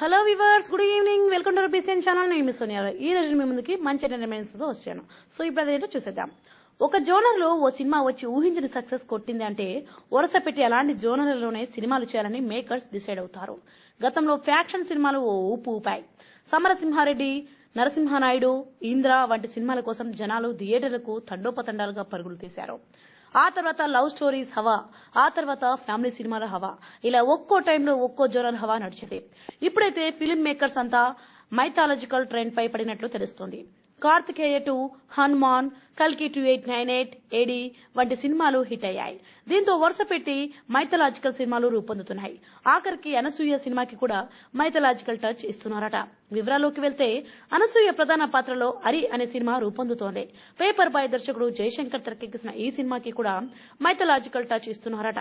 Hello viewers good evening welcome to BCN channel నేను సోనియా. ఈ రోజు మీ ముందుకి మంచి ఎంటర్టైన్మెంట్స్ వచ్చాను. సో ఇప్పుడు అదేంటో చూసేద్దాం. ఒక జోనర్లో ఓ సినిమా వచ్చి ఊహించిన సక్సెస్ కొట్టింది అంటే వరుస పెట్టి అలాంటి జోనర్లలోనే సినిమాలు చేయాలని మేకర్స్ డిసైడ్ అవుతారు. గతంలో ఫ్యాక్షన్ సినిమాలు ఓ ఊపు ఊపాయి. సమరసింహారెడ్డి నరసింహనాయుడు ఇంద్ర వంటి సినిమాల కోసం జనాలు థియేటర్లకు తండోపతండాలుగా పరుగులు తీశారు. ఆ తర్వాత లవ్ స్టోరీస్ హవా ఆ తర్వాత ఫ్యామిలీ సినిమాల హవా. ఇలా ఒక్కో టైంలో ఒక్కో జోనర్ హవా నడిచేది ఇప్పుడైతే ఫిల్మ్ మేకర్స్ అంతా మైథాలజికల్ ట్రెండ్ పై పడినట్లు తెలుస్తోంది. కార్తికేయ టూ హనుమాన్ కల్కి two eight nine eight AD వంటి సినిమాలు హిట్ అయ్యాయి. దీంతో వరుస పెట్టి మైథలాజికల్ సినిమాలు రూపొందుతున్నాయి. ఆఖరికి అనసూయ సినిమాకి కూడా మైథలాజికల్ టచ్ ఇస్తున్నారట. వివరాల్లోకి వెళ్తే అనసూయ ప్రధాన పాత్రలో అరి అనే సినిమా రూపొందుతోంది. పేపర్ బాయ్ దర్శకుడు జయశంకర్ తెరకెక్కిసిన ఈ సినిమాకి కూడా మైథలాజికల్ టచ్ ఇస్తున్నారట.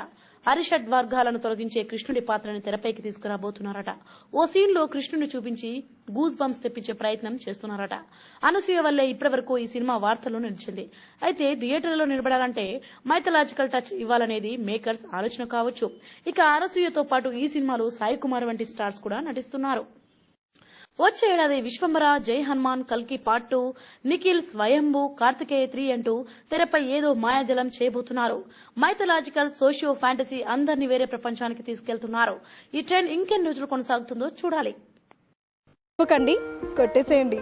అరిషడ్ వర్గాలను తొలగించే కృష్ణుడి పాత్రని తెరపైకి తీసుకురాబోతున్నారట. ఓ సీన్లో కృష్ణుని చూపించి గూస్ బంప్స్ తెప్పించే ప్రయత్నం చేస్తున్నారట. అనసూయ వల్లే ఇప్పటివరకు ఈ సినిమా వార్తల్లో నిలిచింది. అయితే థియేటర్లో నిలబడాలంటే మైథలాజికల్ టచ్ ఇవ్వాలనేది మేకర్స్ ఆలోచన కావచ్చు. ఇక అనసూయతో పాటు ఈ సినిమాలో సాయి కుమార్ వంటి స్టార్స్ కూడా నటిస్తున్నారు. వచ్చే ఏడాది విశ్వంబర జై హనుమాన్ కల్కి part two Nikhil Swayambhu Karthikeya three అంటూ తెరపై ఏదో మాయాజలం చేయబోతున్నారు. మైథలాజికల్ సోషియో ఫ్యాంటసీ అందరినీ వేరే ప్రపంచానికి తీసుకెళ్తున్నారు. ఈ ట్రెండ్ ఇంకెన్ని రోజులు కొనసాగుతుందో చూడాలి. కొట్టేసేయండి.